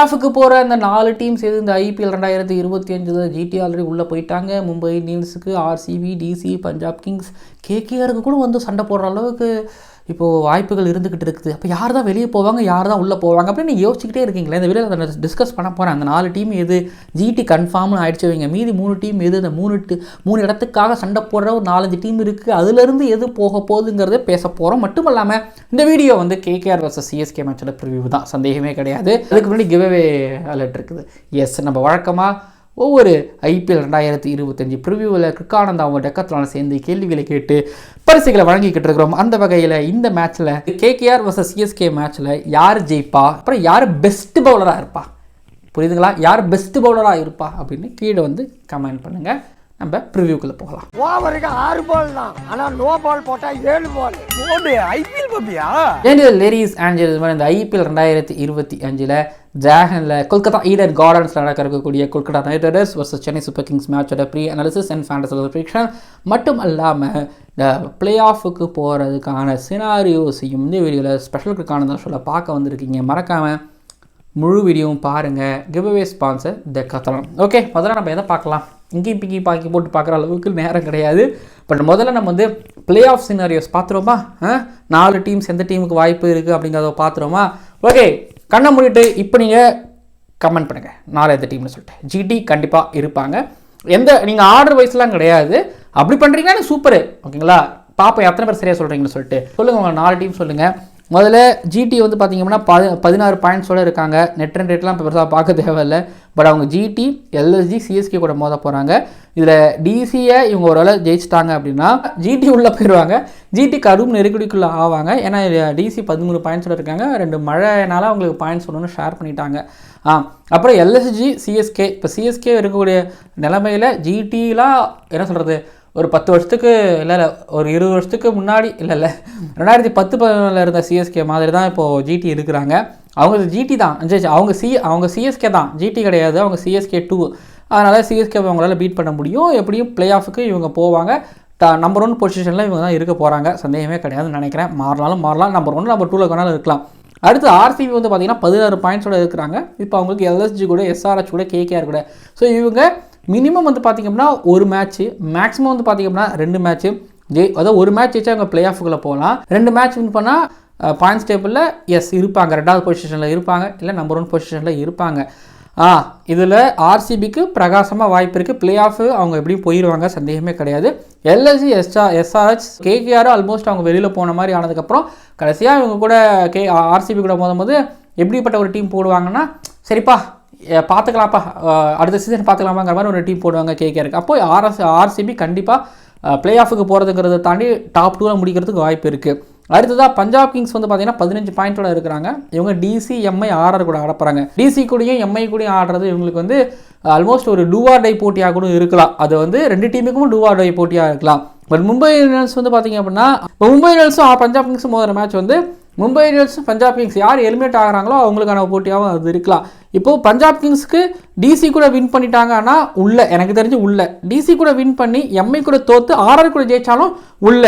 ஆஃபுக்கு போகிற அந்த நாலு டீம்ஸ் சேர்ந்து இந்த ஐபிஎல் ரெண்டாயிரத்தி இருபத்தி அஞ்சு ஜிடி ஆல்ரெடி உள்ளே போயிட்டாங்க. மும்பை இந்தியன்ஸுக்கு ஆர்சிபி டிசி பஞ்சாப் கிங்ஸ் கேகேஆருக்கு கூட வந்து சண்டை போடுற அளவுக்கு இப்போது வாய்ப்புகள் இருந்துக்கிட்டு இருக்குது. அப்போ யார் தான் வெளியே போவாங்க யார் தான் உள்ளே போவாங்க அப்படின்னு நீங்கள் யோசிச்சுக்கிட்டே இருக்கீங்களே. இந்த வீடியோ அதை டிஸ்கஸ் பண்ண போகிறேன் அந்த நாலு டீம் எது? ஜிடி கன்ஃபார்ம்னு ஆயிடுச்சு வைங்க. மீதி மூணு டீம் எது? இந்த மூணு மூணு இடத்துக்காக சண்டை போடுற ஒரு நாலஞ்சு டீம் இருக்குது அதுலேருந்து எது போக போகுதுங்கிறத பேச போகிறோம் மட்டும் இல்லாமல் இந்த வீடியோ வந்து கேகேஆர் வர்சஸ் சிஎஸ்கே மேட்சோட ப்ரிவியூ தான். சந்தேகமே கிடையாது. அதுக்கு முன்னாடி கிவ்அவே அலர்ட் இருக்குது. எஸ் நம்ம வழக்கமாக ஒவ்வொரு ஐபிஎல் ரெண்டாயிரத்தி இருபத்தஞ்சு ப்ரிவியூவில் கிருக்கானந்தா அவங்க டெக்கத்லான சேர்ந்து கேள்விகளை கேட்டு பரிசுகளை வழங்கிக்கிட்டு இருக்கிறோம். அந்த வகையில் இந்த மேட்ச்சில் கேகேஆர் வர்சஸ் சிஎஸ்கே மேட்ச்சில் யார் ஜெயிப்பா? அப்புறம் யார் பெஸ்ட் பவுலராக இருப்பா? புரியுதுங்களா? யார் பெஸ்ட் பவுலராக இருப்பா? அப்படின்னு கீழே வந்து கமெண்ட் பண்ணுங்கள் நம்ம ப்ரிவியூக்குள்ளே போகலாம். ஓவருக்கு ஆறு பால் தான். ஆனா நோ பால் போட்டா ஏழு பால் போடு ஐபிஎல் பாப்பியா ஏஞ்சல் லேடிஸ் ஆஞ்சல் இந்த ஐபிஎல் ரெண்டாயிரத்தி இருபத்தி அஞ்சில் ஜாகனில் கொல்கத்தா ஈடன் கார்டன்ஸில் நடக்க இருக்கக்கூடிய Kolkata Knight Riders versus Chennai Super Kings மேட்சோட pre analysis and fantasy prediction மட்டும் அல்லாமல் இந்த பிளே ஆஃபுக்கு போகிறதுக்கான சினாரியோஸையும் இந்த வீடியோவில் ஸ்பெஷல் கிரிக்கான ஷோவில் பார்க்க வந்திருக்கீங்க. மறக்காமல் முழு வீடியோவும் பாருங்கள் கிவ்அவே ஸ்பான்சர் த கத்தலாம் ஓகே முதல்ல நம்ம எதை பார்க்கலாம்? இங்கேயும் பிங்கி பாக்கி போட்டு பார்க்குற அளவுக்கு நேரம் கிடையாது. பட் முதல்ல நம்ம வந்து பிளே ஆஃப் சினாரியோஸ் பார்த்துருவோமா? ஆ? நாலு டீம்ஸ் எந்த டீமுக்கு வாய்ப்பு இருக்குது அப்படிங்கிறத பார்த்துருவோமா? ஓகே கண்ணை மூடிட்டு இப்போ நீங்கள் கமெண்ட் பண்ணுங்கள் நாலு எந்த டீம்னு சொல்லிட்டு. ஜிடி கண்டிப்பாக இருப்பாங்க. எந்த நீங்கள் ஆர்டர் வைஸ்லாம் கிடையாது. அப்படி பண்ணுறீங்கன்னா சூப்பரு ஓகேங்களா பாப்போம் எத்தனை பேர் சரியாக சொல்கிறீங்கன்னு சொல்லிட்டு. சொல்லுங்கள் உங்கள் நாலு டீம் சொல்லுங்கள் முதல்ல ஜிடி வந்து பார்த்தீங்கன்னா பதி பதினாறு பாயிண்ட்ஸோட இருக்காங்க. நெட் ரன் ரேட்லாம் இப்போ பெருசாக பார்க்க தேவையில்ல. பட் அவங்க ஜிடி எல்எஸ்ஜி சிஎஸ்கே கூட மோத போகிறாங்க இதில் டிசியை இவங்க ஓரளவு ஜெயிச்சிட்டாங்க அப்படின்னா ஜிடி உள்ளே போயிடுவாங்க ஜிடி கரும் நெருக்கடிக்குள்ளே ஆவாங்க. ஏன்னா டிசி பதிமூணு பாயிண்ட்ஸோட இருக்காங்க. ரெண்டு மழைனால அவங்களுக்கு பாயிண்ட்ஸ் ஒன்று ஷேர் பண்ணிட்டாங்க. ஆ அப்புறம் எல்எஸ்ஜி சிஎஸ்கே இப்போ சிஎஸ்கே இருக்கக்கூடிய நிலமையில் ஜிடிலாம் என்ன சொல்கிறது ஒரு பத்து வருஷத்துக்கு இல்லை இல்லை ஒரு இருபது வருஷத்துக்கு முன்னாடி இல்லை இல்லை ரெண்டாயிரத்தி பத்து பதினொன்றில் இருந்த சிஎஸ்கே மாதிரி தான் இப்போது ஜிடி இருக்கிறாங்க அவங்க ஜிடி தான். அவங்க சி அவங்க சிஎஸ்கே தான். ஜிடி கிடையாது அவங்க சிஎஸ்கே டூ அதனால் சிஎஸ்கே அவங்களால பீட் பண்ண முடியும். எப்படியும் பிளே ஆஃபுக்கு இவங்க போவாங்க. ட நம்பர் ஒன் பொசிஷனில் இவங்க தான் இருக்க போகிறாங்க சந்தேகமே கிடையாதுன்னு நினைக்கிறேன். மாறினாலும் மாறலாம். நம்பர் ஒன் நம்பர் டூவில் வேணாலும் இருக்கலாம். அடுத்து ஆர்சிபி வந்து பார்த்தீங்கன்னா பதினாறு பாயிண்ட்ஸோடு இருக்கிறாங்க இப்போ அவங்களுக்கு எல்எஸ்ஜி கூட எஸ்ஆர்ஹெச் கூட கேகேஆர் கூட. ஸோ இவங்க மினிமம் வந்து பார்த்திங்கன்னா ஒரு மேட்ச்சு மேக்ஸிமம் வந்து பார்த்திங்கன்னா ரெண்டு மேட்ச்சு ஜெய் அதாவது ஒரு மேட்ச் வச்சு அவங்க பிளே ஆஃபுக்குள்ளே போகலாம். ரெண்டு மேட்ச் வின் பண்ணால் பாயிண்ட்ஸ் டேபிளில் எஸ் இருப்பாங்க. ரெண்டாவது பொசிஷனில் இருப்பாங்க. இல்லை நம்பர் ஒன் பொசிஷனில் இருப்பாங்க. ஆ இதில் ஆர்சிபிக்கு பிரகாசமாக வாய்ப்பு இருக்குது பிளே ஆஃப் அவங்க எப்படியும் போயிடுவாங்க சந்தேகமே கிடையாது. எல்எஸ்சி எஸ்ஆ எஸ்ஆர்ஹெச் கேகேஆர் ஆல்மோஸ்ட் அவங்க வெளியில் போன மாதிரி ஆனதுக்கப்புறம் கடைசியாக இவங்க கூட கே ஆர்சிபி கூட மோதும்போது எப்படிப்பட்ட ஒரு டீம் போடுவாங்கன்னா சரிப்பா பார்த்துக்கலாம்ப்பா அடுத்த சீசன் பார்த்துக்கலாமாங்கிற மாதிரி ஒரு டீம் போடுவாங்க கேகேஆருக்கு அப்போ ஆர்எஸ் ஆர்சிபி கண்டிப்பாக பிளே ஆஃபுக்கு போகிறதுங்கிறத தாண்டி டாப் டூவில் முடிக்கிறதுக்கு வாய்ப்பு இருக்குது அடுத்ததாக பஞ்சாப் கிங்ஸ் வந்து பார்த்தீங்கன்னா பதினஞ்சு பாயிண்டோட இருக்கிறாங்க. இவங்க டிசி எம்ஐ ஆர்ஆர் கூட ஆடப்படுறாங்க டிசி கூடயும் எம்ஐ கூடயும் ஆடுறது இவங்களுக்கு வந்து ஆல்மோஸ்ட் ஒரு டூஆர் டை போட்டியாக கூட இருக்கலாம். அது வந்து ரெண்டு டீமுக்கும் டூஆர் டை போட்டியாக இருக்கலாம். பட் மும்பை இந்தியன்ஸ் வந்து பார்த்தீங்க அப்படின்னா மும்பை இந்தியன்ஸும் பஞ்சாப் கிங்ஸும் மோதுற மேட்ச் வந்து மும்பை இந்தியன்ஸும் பஞ்சாப் கிங்ஸ் யார் எலிமினேட் ஆகுறாங்களோ அவங்களுக்கான போட்டியாகவும் அது இருக்கலாம். இப்போது பஞ்சாப் கிங்ஸ்க்கு டிசி கூட வின் பண்ணிட்டாங்கன்னா உள்ள எனக்கு தெரிஞ்சு உள்ள. டிசி கூட வின் பண்ணி எம்ஐ கூட தோத்து ஆர்ஆர் கூட ஜெயிச்சாலும் உள்ள.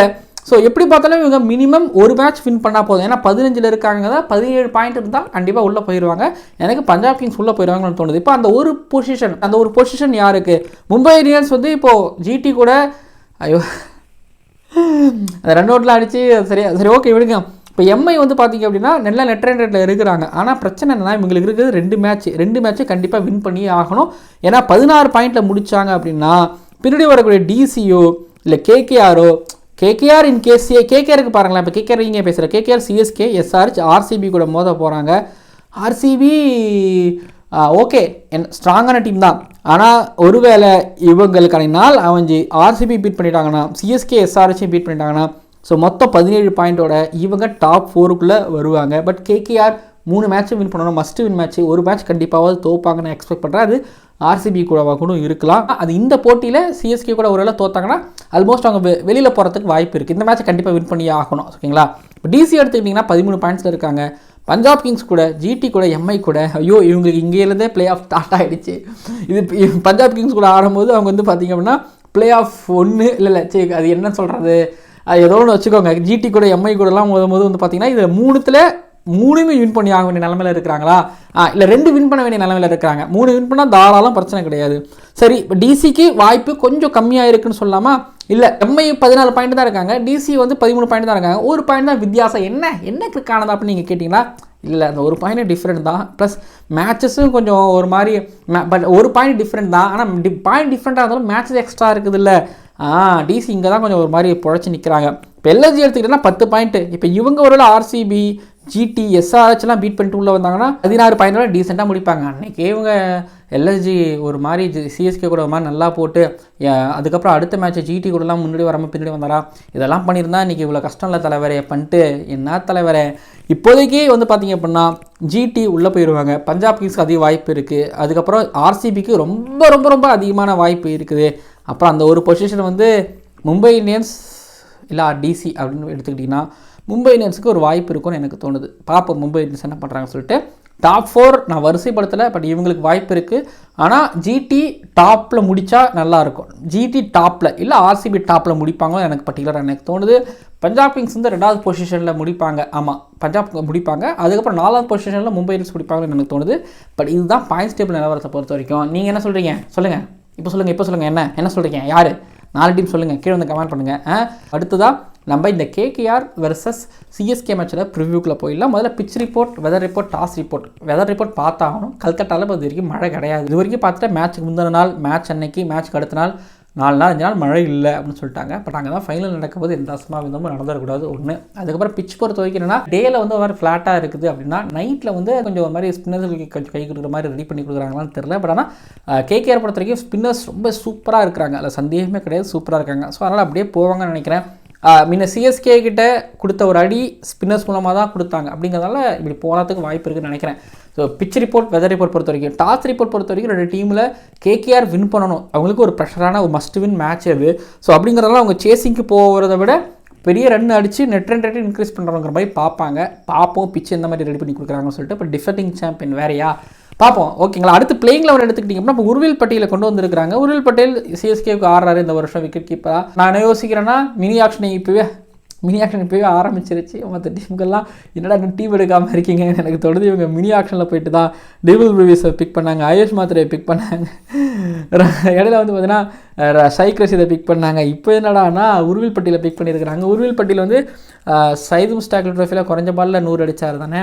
ஸோ எப்படி பார்த்தாலும் இவங்க மினிமம் ஒரு மேட்ச் வின் பண்ணால் போதும். ஏன்னா பதினஞ்சில் இருக்காங்க தான் பதினேழு பாயிண்ட் இருந்தால் கண்டிப்பாக உள்ளே போயிடுவாங்க எனக்கு பஞ்சாப் கிங்ஸ் உள்ளே போயிடுவாங்கன்னு தோணுது. இப்போ அந்த ஒரு பொசிஷன் அந்த ஒரு பொசிஷன் யாருக்கு? மும்பை இந்தியன்ஸ் வந்து இப்போது ஜிடி கூட ஐயோ அந்த ரன் அவுட்லாம் அடித்து சரியா சரி ஓகே விடுங்க. இப்போ எம்ஐ வந்து பார்த்தீங்க அப்படின்னா நல்லா நெட் ரேட்டில் இருக்கிறாங்க. ஆனால் பிரச்சனை என்னன்னா இவங்களுக்கு இருக்கிறது ரெண்டு மேட்ச் ரெண்டு மேட்ச்சை கண்டிப்பாக வின் பண்ணியே ஆகணும். ஏன்னா பதினாறு பாயிண்டில் முடித்தாங்க அப்படின்னா பின்னாடி வரக்கூடிய டிசியோ இல்லை கேகேஆரோ கேகேஆர் இன் கேசிஏ கேகேஆருக்கு பாருங்களேன் இப்போ கேகேஆர் இங்கே பேசுகிற கேகேஆர் சிஎஸ்கே எஸ்ஆர்ஹெச் ஆர்சிபி கூட மோத போகிறாங்க ஆர்சிபி ஓகே என் ஸ்ட்ராங்கான டீம் தான். ஆனால் ஒருவேளை இவங்களுக்கான நாள் அவஞ்சி ஆர்சிபி பீட் பண்ணிட்டாங்கன்னா சிஎஸ்கே எஸ்ஆர்ஹெச்சையும் பீட் பண்ணிட்டாங்கன்னா ஸோ மொத்தம் பதினேழு பாயிண்டோட இவங்க டாப் ஃபோருக்குள்ளே வருவாங்க. பட் கேகேஆர் மூணு மேட்ச்சும் வின் பண்ணணும் மஸ்ட் வின் மேட்ச் ஒரு மேட்ச் கண்டிப்பாவது தோப்பாங்கன்னு எக்ஸ்பெக்ட் பண்ணுறேன் அது ஆர்சிபி கூடவாக கூட இருக்கலாம். அது இந்த போட்டியில் சிஎஸ்கே கூட ஒருவேளை தோத்தாங்கன்னா ஆல்மோஸ்ட் அவங்க வெ வெளியில் போகிறதுக்கு வாய்ப்பு இருக்குது இந்த மேட்ச்சை கண்டிப்பாக வின் பண்ணியே ஆகணும் ஓகேங்களா இப்போ டிசி எடுத்துக்கிட்டிங்கன்னா பதிமூணு பாயிண்ட்ஸில் இருக்காங்க. பஞ்சாப் கிங்ஸ் கூட ஜிடி கூட எம்ஐ கூட ஐயோ இவங்களுக்கு இங்கேருந்தே ப்ளே ஆஃப் ஸ்டார்ட் ஆகிடுச்சு இது பஞ்சாப் கிங்ஸ் கூட ஆடும்போது அவங்க வந்து பார்த்திங்க அப்படின்னா ப்ளே ஆஃப் ஒன்று இல்லை இல்லை சரி அது என்ன சொல்கிறது ஏதோ ஒன்று வச்சுக்கோங்க. ஜிடி கூட எம்ஐ கூடலாம் மோதும் போது வந்து பார்த்தீங்கன்னா இது மூணுத்தில் மூணுமே வின் பண்ணி ஆக வேண்டிய நிலமையில இருக்கிறாங்களா? இல்லை ரெண்டு வின் பண்ண வேண்டிய நிலமையில இருக்கிறாங்க. மூணு வின் பண்ணால் தாராளம் பிரச்சனை கிடையாது. சரி இப்போ டிசிக்கு வாய்ப்பு கொஞ்சம் கம்மியாக இருக்குன்னு சொல்லாமா இல்லை எம்ஐ பதினாலு பாயிண்ட் தான் இருக்காங்க. டிசி வந்து பதிமூணு பாயிண்ட் தான் இருக்காங்க. ஒரு பாயிண்ட் தான் வித்தியாசம். என்ன என்ன கிரிக்கானதா அப்படின்னு நீங்கள் கேட்டிங்கன்னா இல்லை அந்த ஒரு பாயிண்ட் டிஃப்ரெண்ட் தான். ப்ளஸ் மேட்சஸும் கொஞ்சம் ஒரு மாதிரி பட் ஒரு பாயிண்ட் டிஃப்ரெண்ட் தான். ஆனால் டி பாயிண்ட் டிஃப்ரெண்ட்டாக இருந்தாலும் மேட்சஸ் எக்ஸ்ட்ரா இருக்குது இல்லை டிசி இங்கே தான் கொஞ்சம் ஒரு மாதிரி புழைச்சி நிற்கிறாங்க இப்போ எல்எஸ்ஜி எடுத்துக்கிட்டோன்னா பத்து பாயிண்ட்டு இப்போ இவங்க ஒரு ஆர்சிபி ஜிடி எஸ்ஆர்ஹெச்லாம் பீட் பண்ணிட்டு உள்ளே வந்தாங்கன்னா பதினாறு பாயிண்டோட டீசெண்டாக முடிப்பாங்க. அன்றைக்கி இவங்க எல்எஸ்ஜி ஒரு மாதிரி சிஎஸ்கே கூட ஒரு மாதிரி நல்லா போட்டு அதுக்கப்புறம் அடுத்த மேட்ச்சை ஜிடி கூடலாம் முன்னாடி வராமல் பின்னாடி வந்தாரா? இதெல்லாம் பண்ணியிருந்தா இன்றைக்கி இவ்வளோ கஷ்டம் இல்லை தலைவரே பண்ணிட்டு என்ன தலைவரே? இப்போதைக்கு வந்து பார்த்தீங்க அப்படின்னா ஜிடி உள்ளே போயிடுவாங்க பஞ்சாப் கிங்ஸ்க்கு அதிக வாய்ப்பு இருக்குது அதுக்கப்புறம் ஆர்சிபிக்கு ரொம்ப ரொம்ப ரொம்ப அதிகமான வாய்ப்பு இருக்குது. அப்புறம் அந்த ஒரு பொசிஷன் வந்து மும்பை இந்தியன்ஸ் இல்லை டிசி அப்படின்னு எடுத்துக்கிட்டிங்கன்னா மும்பை இந்தியன்ஸுக்கு ஒரு வாய்ப்பு இருக்கும்னு எனக்கு தோணுது. பார்ப்போம் மும்பை இந்தியன்ஸ் என்ன பண்ணுறாங்கன்னு சொல்லிட்டு. டாப் ஃபோர் நான் வரிசைப்படுத்தலை பட் இவங்களுக்கு வாய்ப்பு இருக்குது ஆனால் ஜிடி டாப்பில் முடித்தா நல்லாயிருக்கும் ஜிடி டாப்பில் இல்லை ஆர்சிபி டாப்பில் முடிப்பாங்களோ எனக்கு பர்டிகுலராக எனக்கு தோணுது. பஞ்சாப் கிங்ஸ் வந்து ரெண்டாவது பொசிஷனில் முடிப்பாங்க. ஆமாம் பஞ்சாப் முடிப்பாங்க. அதுக்கப்புறம் நாலாவது பொசிஷனில் மும்பை இந்தியன்ஸ் முடிப்பாங்கன்னு எனக்கு தோணுது. பட் இதுதான் பாயிண்ட்ஸ் டேபிள் நிலவரத்தை பொறுத்த வரைக்கும். நீங்கள் என்ன சொல்கிறீங்க சொல்லுங்கள் இப்போ சொல்லுங்கள் இப்போ சொல்லுங்கள் என்ன? என்ன சொல்கிறீங்க யார்? நாலு டீம் சொல்லுங்கள் கீழே வந்து கமெண்ட் பண்ணுங்கள் அடுத்ததாக நம்ம இந்த கேகேஆர் வெர்சஸ் சிஎஸ்கே மேட்சில் ப்ரிவ்யூக்குள்ளே போயிடலாம். முதல்ல pitch report weather report toss report weather report பார்த்தாகணும். கல்கட்டாவில் இப்போ இது வரைக்கும் மழை கிடையாது. இது வரைக்கும் பார்த்துட்டு மேட்ச்சுக்கு முந்தின நாள் மேட்ச் அன்னைக்கு மேட்ச்க்கு அடுத்த நாள் நாலு நாள் அஞ்சு நாள் மழை இல்லை அப்படின்னு சொல்லிட்டாங்க. பட் அங்கே தான் ஃபைனல் நடக்கும்போது எந்த அசமாக இருந்தாலும் நடந்துடக்கூடாது ஒன்று அதுக்கப்புறம் பிச் பொறுத்த வரைக்கும் என்னன்னா டேல வந்து ஒரு மாதிரி ஃப்ளாட்டாக இருக்குது அப்படின்னா நைட்டில் வந்து கொஞ்சம் ஒரு மாதிரி ஸ்பின்னர்களுக்கு கொஞ்சம் கை கொடுக்குற மாதிரி ரெடி பண்ணி கொடுக்குறாங்களான்னு தெரில பட் ஆனால் கேகேஆர் பொறுத்த வரைக்கும் ஸ்பின்னர்ஸ் ரொம்ப சூப்பராக இருக்கிறாங்க. அதில் சந்தேகமே கிடையாது சூப்பராக இருக்காங்க. ஸோ அதனால் அப்படியே போவாங்கன்னு நினைக்கிறேன். முன்ன சிஎஸ்கே கிட்ட கொடுத்த ஒரு அடி ஸ்பின்னர்ஸ் மூலமாக தான் கொடுத்தாங்க. அப்படிங்கிறதால இப்படி போகிறதுக்கு வாய்ப்பு இருக்குன்னு நினைக்கிறேன். So pitch report weather report பொறுத்த வரைக்கும் டாஸ் ரிப்போர்ட் பொறுத்த வரைக்கும் ரெண்டு டீமில் கேகேஆர் வின் பண்ணணும். அவங்களுக்கு ஒரு ப்ரெஷரான ஒரு மஸ்ட் வின் மேட்ச் அது. ஸோ அப்படிங்கிறதால அவங்க சேசிங்க்கு போகிறத விட பெரிய ரன் அடித்து நெட் ரன் ரேட்டை இன்க்ரீஸ் பண்ணுறவங்கிற மாதிரி பார்ப்பாங்க. பார்ப்போம் பிச்சு எந்த மாதிரி ரெடி பண்ணி கொடுக்குறாங்கன்னு சொல்லிட்டு. இப்போ டிஃபெண்டிங் சாம்பியன் வேறையா? பார்ப்போம். ஓகேங்களா? அடுத்து பிளேயிங் லெவல் எடுத்துக்கிட்டிங்க அப்படின்னா இப்போ உருவில் பட்டியலை கொண்டு வந்திருக்காங்க உருவில் பட்டேல் சிஎஸ்கேவுக்கு ஆடுறாரு இந்த வருஷம் விக்கெட் கீப்பராக நான் யோசிக்கிறேன்னா மினி ஆக்ஷனை இப்போவே மினி ஆக்ஷன் இப்போயே ஆரம்பிச்சிருச்சு. மற்ற டீமுக்கெல்லாம் என்னடா இன்னும் டீம் எடுக்காமல் இருக்கீங்கன்னு எனக்கு தொடர்ந்து இவங்க மினி ஆக்ஷனில் போயிட்டு தான் டேபிள் ப்ரிவியூஸை பிக் பண்ணாங்க. ஆயுஷ் மாத்திரையை பிக் பண்ணாங்க. இடையில வந்து பார்த்தீங்கன்னா சைக்ரஸ் இதை பிக் பண்ணாங்க. இப்போ என்னடான்னா உருவில் பட்டியில் பிக் பண்ணியிருக்கிறாங்க உருவில் பட்டியில் வந்து சைது முஸ்டாக்கில் ட்ரோஃபியில் குறைஞ்ச பாலில் நூறு அடித்தார் தானே?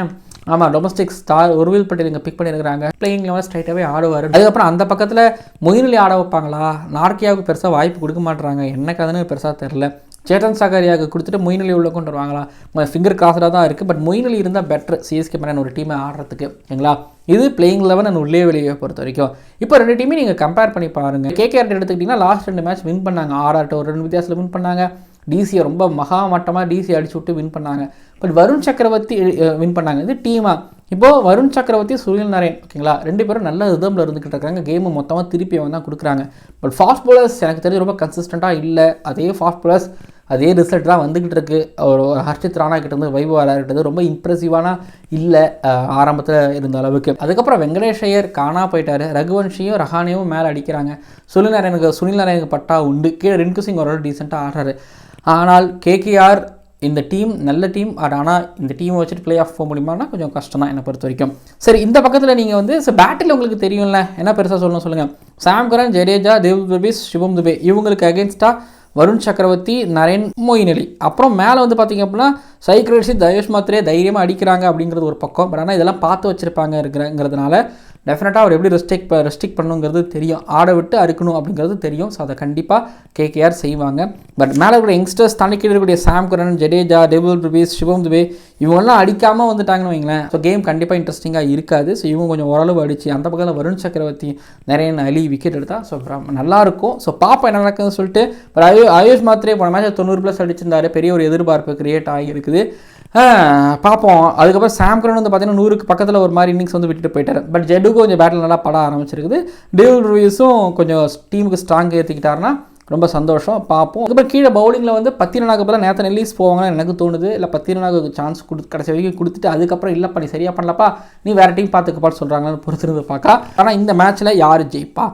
ஆமாம் டொமஸ்டிக் ஸ்டார் உருவில் பட்டியல் இங்கே பிக் பண்ணியிருக்கிறாங்க. பிளேயிங் லெவல் ஸ்ட்ரைட்டாகவே ஆடுவார். அதுக்கப்புறம் அந்த பக்கத்தில் மொயினலி ஆட வைப்பாங்களா? நார்க்கியாவுக்கு பெருசாக வாய்ப்பு கொடுக்க மாட்டுறாங்க என்ன கதைன்னு பெருசாக தெரில சேட்டன் சாகரியாவுக்கு கொடுத்துட்டு மொயினலி உள்ள கொண்டு வருவாங்களா? ஃபிங்கர் கிராஸ்டாக தான் இருக்குது பட் மொயினலி இருந்தால் பெட்டர் சிஎஸ்கே மேன் ஒரு டீமை ஆடுறதுக்கு ஓகேங்களா இது பிளேயிங் லெவன் அண்ட் உள்ளே வெளியே பொறுத்த வரைக்கும். இப்போ ரெண்டு டீமே நீங்கள் கம்பேர் பண்ணி பாருங்கள் கேகேஆர் எடுத்துக்கிட்டிங்கன்னா லாஸ்ட் ரெண்டு மேட்ச் வின் பண்ணாங்க. ஆர்ஆர்ட்ட ஒரு ரெண்டு வித்தியாசத்தில் வின் பண்ணாங்க. டிசியை ரொம்ப மகா மட்டமாக டிசி அடிச்சு விட்டு வின் பண்ணாங்க. பட் வருண் சக்கரவர்த்தி வின் பண்ணாங்க. இது டீமாக இப்போது வருண் சக்கரவர்த்தி சுனில் நரேன் ஓகேங்களா? ரெண்டு பேரும் நல்ல ரிதமில் இருந்துக்கிட்டு இருக்காங்க. கேமு மொத்தமாக திருப்பி அவன் தான் கொடுக்குறாங்க. பட் ஃபாஸ்ட் bowlers எனக்கு தெரிஞ்சு ரொம்ப கன்சிஸ்டண்ட்டாக இல்லை. அதே ஃபாஸ்ட் bowlers அதே ரிசல்ட் தான் வந்துக்கிட்டு இருக்குது ஒரு ஹர்ஷித் ராணா கிட்ட இருந்து வைபவ் கிட்டது ரொம்ப இம்ப்ரெசிவான இல்லை ஆரம்பத்தில் இருந்த அளவுக்கு. அதுக்கப்புறம் வெங்கடேஷ் ஐயர் காணா போயிட்டார். ரகுவன்ஷியும் ரஹானியும் மேலே அடிக்கிறாங்க. சுனில் நாராயணுக்கு சுனில் நாராயணுக்கு பட்டா உண்டு. கீழே ரின்கு சிங் ஓரளவு டீசெண்டாக ஆடுறாரு. ஆனால் கேகேஆர் இந்த டீம் நல்ல டீம் ஆனால் இந்த டீமை வச்சுட்டு ப்ளே ஆஃப் போக முடியுமானா கொஞ்சம் கஷ்டம் தான் என்னை பொறுத்த வரைக்கும். சரி இந்த பக்கத்தில் நீங்கள் வந்து ஸோ பேட்டில் உங்களுக்கு தெரியும்ல? என்ன பெருசாக சொல்லணும் சொல்லுங்கள் சாம் கரன் ஜடேஜா தேவ் துபேஸ் சிவம் துபே. இவங்களுக்கு அகேன்ஸ்டாக வருண் சக்கரவர்த்தி நரேன் மொயின் அலி அப்புறம் மேலே வந்து பார்த்தீங்க அப்படின்னா சைக்ரேட்ஸி தயேஷ் மாத்திரே தைரியமாக அடிக்கிறாங்க அப்படிங்கிறது ஒரு பக்கம். பட் ஆனால் இதெல்லாம் பார்த்து வச்சுருப்பாங்க இருக்கிறங்கிறதுனால டெஃபினட்டாக அவர் எப்படி ரெஸ்ட்ரிக் ரெஸ்ட்ரிக் பண்ணுங்கிறது தெரியும். ஆட விட்டு அறுக்கணும் அப்படிங்கிறது தெரியும். ஸோ அதை கண்டிப்பாக கேகேஆர் செய்வாங்க. பட் மேலே இருக்கிற யங்ஸ்டர்ஸ் தனிக்கு இருக்கக்கூடிய சாம் குரன் ஜடேஜா டெபுல் ருபீஸ் சிவம் துபே இவங்கெல்லாம் அடிக்காமல் வந்துட்டாங்கன்னு வைங்களேன். ஸோ கேம் கண்டிப்பாக இன்ட்ரெஸ்டிங்காக இருக்காது. ஸோ இவங்க கொஞ்சம் ஓரளவு அடிச்சு அந்த பக்கத்தில் வருண் சக்கரவர்த்தி நிறைய அலி விக்கெட் எடுத்தால் ஸோ நல்லாயிருக்கும் ஸோ பாப்பா என்ன நடக்குதுன்னு சொல்லிட்டு பட் ஆயு ஆயுஷ் மாத்திரே போன மேட்ச் தொண்ணூறு ப்ளஸ் அடிச்சிருந்தாரு. பெரிய ஒரு எதிர்பார்ப்பு கிரியேட் ஆகியிருக்கு. இருக்குது. பார்ப்போம் அதுக்கப்புறம் சாம் கரன் வந்து பார்த்தீங்கன்னா நூறுக்கு பக்கத்தில் ஒரு மாதிரி இன்னிங்ஸ் வந்து விட்டுட்டு போயிட்டார். பட் ஜெடு கொஞ்சம் பேட்டில் நல்லா பட ஆரம்பிச்சிருக்குது. டேவில் ரூயிஸும் கொஞ்சம் டீமுக்கு ஸ்ட்ராங் ஏற்றிக்கிட்டாருன்னா ரொம்ப சந்தோஷம். பார்ப்போம் அதுக்கப்புறம் கீழே பவுலிங்கில் வந்து பத்திரனாக்கு பதிலாக நேற்று ரிலீஸ் போவாங்கன்னு எனக்கு தோணுது. இல்லை பத்திரனாக்கு சான்ஸ் கொடு கடைசி வரைக்கும் கொடுத்துட்டு அதுக்கப்புறம் இல்லைப்பா நீ சரியாக பண்ணலப்பா நீ வேறு டீம் பார்த்துக்கப்பான்னு சொல்கிறாங்கன்னு பொறுத்திருந்து பார்க்க ஆனால் இந்த மேட்ச்சில் யார் ஜெயிப்பா?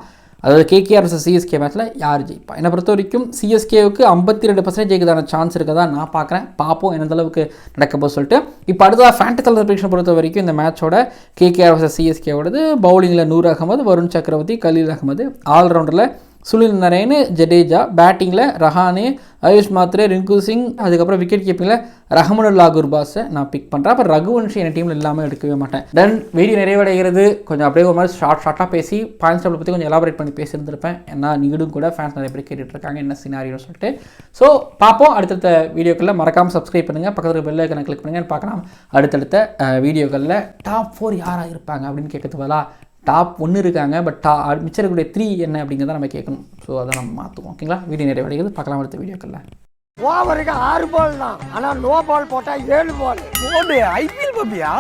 அதாவது கேகேஆர் வர்சஸ் சிஎஸ்கே மேட்ச்சில் யார் ஜெயிப்பா? என்னை பொறுத்த வரைக்கும் சிஎஸ்கேவுக்கு ஐம்பத்தி ரெண்டு பர்சன்டேஜ் ஜெயிக்கிறதான சான்ஸ் இருக்கதா நான் பார்க்குறேன். பார்ப்போம் எந்த அளவுக்கு நடக்கப்போ சொல்லிட்டு. இப்போ அடுத்ததாக ஃபேண்டஸ் பொறுத்த வரைக்கும் இந்த மேட்சோட கேகேஆர் வர்சஸ் சிஎஸ்கேவோடது பவுலிங்கில் நூர் அகமது வருண் சக்கரவர்த்தி கலீல் அகமது ஆல்ரவுண்டரில் சுனில் நரேனு ஜடேஜா பேட்டிங்கில் ரஹானே ஆயுஷ் மாத்ரே ரிங்கு சிங் அதுக்கப்புறம் விக்கெட் கீப்பிங்கில் ரஹமனுல்லா குர்பாஸை நான் பிக் பண்ணுறேன் அப்புறம் ரகுவன்ஷி என் டீமில் இல்லாமல் எடுக்கவே மாட்டேன். தென் வீடியோ நிறைவடைகிறது. கொஞ்சம் அப்படியே ஒரு மாதிரி ஷார்ட் ஷார்ட்டாக பேசி பாயிண்ட்ஸ் டேபிள் பற்றி கொஞ்சம் எலாபரேட் பண்ணி பேசியிருந்திருப்பேன். ஏன்னா நீடும் கூட ஃபேன்ஸ் நிறைய பேர் கேட்டுட்டு இருக்காங்க என்ன சினாரியோன்னு சொல்லிட்டு. ஸோ பார்ப்போம். அடுத்தடுத்த வீடியோக்களில் மறக்காமல் சப்ஸ்கிரைப் பண்ணுங்கள் பக்கத்தில் பெல் ஐக்கனை கிளிக் பண்ணுங்கன்னு பார்க்கலாம். அடுத்தடுத்த வீடியோக்களில் டாப் ஃபோர் யாராக இருப்பாங்க அப்படின்னு கேட்கறது பதிலாக டாப் ஒன்று இருக்காங்க பட் டா மிச்சம் இருக்கக்கூடிய த்ரீ என்ன அப்படிங்கிறத நம்ம கேட்கணும். ஸோ அதை நம்ம மாற்றுவோம் ஓகேங்களா வீடியோ நிறைய வடிக்கிறது பார்க்கலாம் அடுத்த வீடியோக்களில். ஓவருக்கு ஆறு பால் தான். ஆனா நோ பால் போட்டா ஏழு பால் ஐபிஎல் பாப்பியா